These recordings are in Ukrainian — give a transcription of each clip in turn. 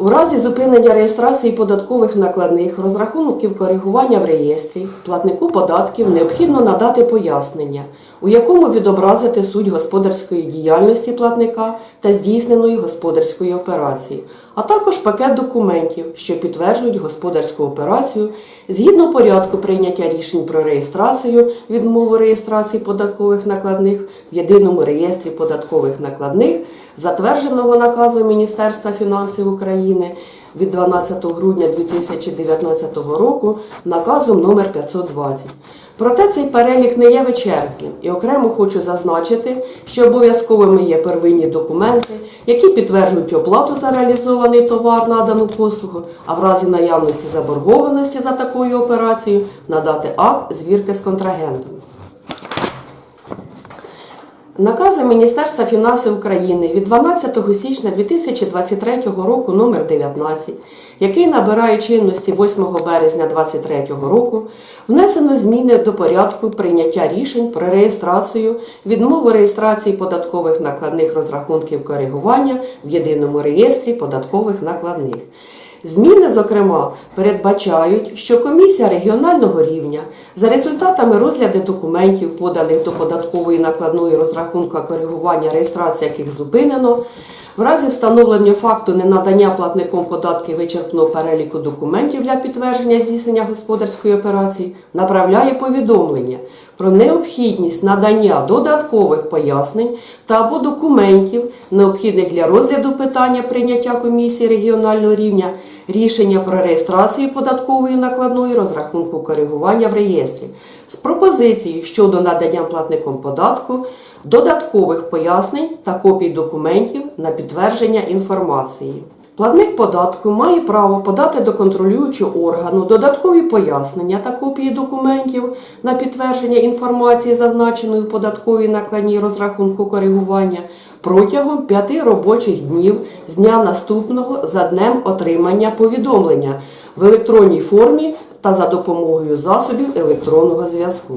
У разі зупинення реєстрації податкових накладних розрахунків коригування в реєстрі платнику податків необхідно надати пояснення, у якому відобразити суть господарської діяльності платника та здійсненої господарської операції, а також пакет документів, що підтверджують господарську операцію згідно порядку прийняття рішень про реєстрацію, відмову реєстрації податкових накладних в єдиному реєстрі податкових накладних, затвердженого наказом Міністерства фінансів України від 12 грудня 2019 року наказом номер 520. Проте цей перелік не є вичерпним і окремо хочу зазначити, що обов'язковими є первинні документи, які підтверджують оплату за реалізований товар, надану послугу, а в разі наявності заборгованості за такою операцією надати акт звірки з контрагентом. Наказом Міністерства фінансів України від 12 січня 2023 року номер 19, який набирає чинності 8 березня 2023 року, внесено зміни до порядку прийняття рішень про реєстрацію, відмову реєстрації податкових накладних розрахунків коригування в єдиному реєстрі податкових накладних. Зміни, зокрема, передбачають, що комісія регіонального рівня за результатами розгляду документів, поданих до податкової накладної розрахунка коригування реєстрації яких зупинено, в разі встановлення факту ненадання платником податків вичерпного переліку документів для підтвердження здійснення господарської операції, направляє повідомлення про необхідність надання додаткових пояснень та або документів, необхідних для розгляду питання прийняття комісії регіонального рівня, рішення про реєстрацію податкової накладної розрахунку коригування в реєстрі з пропозицією щодо надання платником податку додаткових пояснень та копій документів на підтвердження інформації. Платник податку має право подати до контролюючого органу додаткові пояснення та копії документів на підтвердження інформації, зазначеної в податковій накладній розрахунку коригування, протягом п'яти робочих днів з дня наступного за днем отримання повідомлення в електронній формі та за допомогою засобів електронного зв'язку.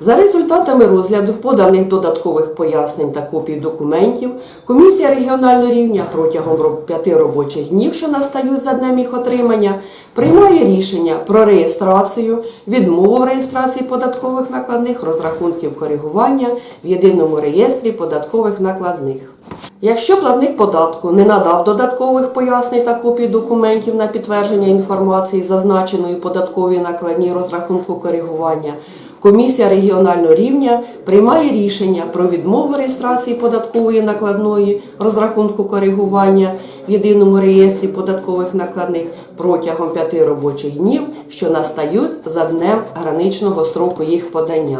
За результатами розгляду поданих додаткових пояснень та копій документів, комісія регіонального рівня протягом п'яти робочих днів, що настають за днем їх отримання, приймає рішення про реєстрацію, відмову в реєстрації податкових накладних, розрахунків коригування в єдиному реєстрі податкових накладних. Якщо платник податку не надав додаткових пояснень та копій документів на підтвердження інформації, зазначеної податковій накладній розрахунку коригування, комісія регіонального рівня приймає рішення про відмову реєстрації податкової накладної розрахунку коригування в єдиному реєстрі податкових накладних протягом п'яти робочих днів, що настають за днем граничного строку їх подання.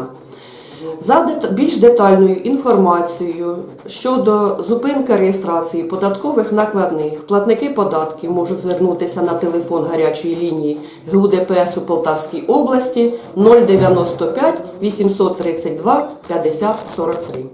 За більш детальною інформацією щодо зупинки реєстрації податкових накладних, платники податків можуть звернутися на телефон гарячої лінії ГУДПС у Полтавській області 095 832 50 43.